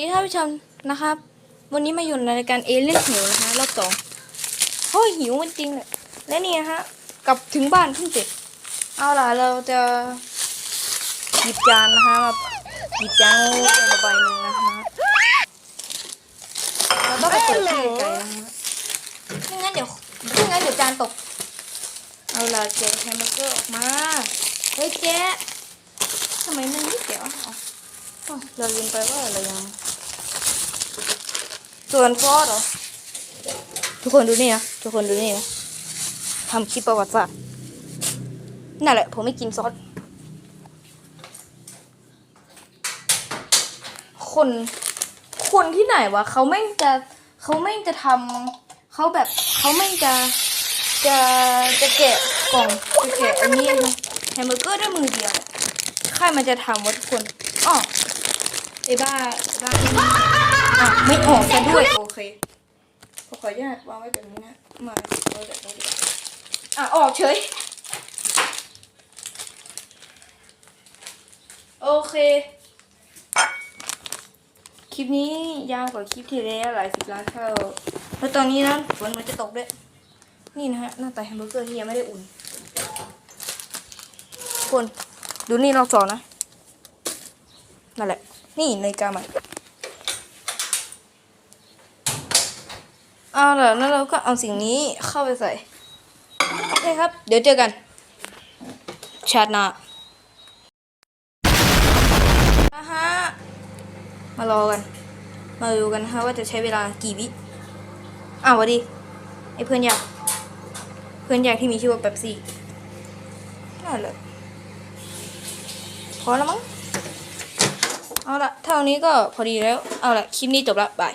ดีท่านผู้ชมนะครับ วันนี้มาอยู่ในรายการเอเลี่ยนหิวนะคะรอบสองโอ้ยหิวมันจริงเลยและนี่นะฮะกลับถึงบ้านเพิ่งเสร็จเอาล่ะเราจะหยิบจานนะคะมาหยิบจานมาใบหนึ่งนะคะเราต้องไปเปิดที่ไกลนะฮะไม่งั้นเดี๋ยวไม่งั้นเดี๋ยวจานตก เอาล่ะแกะแฮมเบอร์เกอร์ออกมาเฮ้ยแกะทำไมมันไม่แกะอะอ๋ออ๋อเราลืมไปว่าเรยัง ส่วนซอสเหรอ ทุกคนดูนี่นะทุกคนดูนี่นะทำคลิปประวัติศาสตร์นั่นแหละ ผมไม่กินซอส คน คนที่ไหนวะเขาไม่จะเขาไม่จะทำเขาแบบเขาไม่จะจะจะแกะกล่องจะแกะอันนี้นะแฮมเบอร์เกอร์ด้วยมือเดียว ใครมันจะทำวะทุกคนอ๋อไอ้บ้าบ้า อะไม่ออกซะด้วย โอเคขอขออนุญาตวางไว้แบบนี้นะ มาเราแบบนี้ดีกว่าอะ ออกเฉย โอเค คลิปนี้ยาวกว่าคลิปที่แล้วหลายสิบล้านเท่า แล้วตอนนี้นะฝนมันจะตกด้วย นี่นะฮะ หน้าตาแฮมเบอร์เกอร์ที่ยังไม่ได้อุ่นทุกคน ดูนี่รอบสองนะ นั่นแหละ นี่ในาฬิกาใหม่ เอาล่ะแล้วเราก็เอาสิ่งนี้เข้าไปใส่ โอเคครับ เดี๋ยวเจอกัน ชาติหน้านะฮะ มารอกัน มาดูกันนะคะว่าจะใช้เวลากี่วิ อ้าววัสดีไอ้เพื่อนยาก เพื่อนยากที่มีชื่อว่าเป๊ปซี่นั่นแหละพอแล้วมั้ง เอาละเท่านี้ก็พอดีแล้ว เอาละคลิปนี้จบละบาย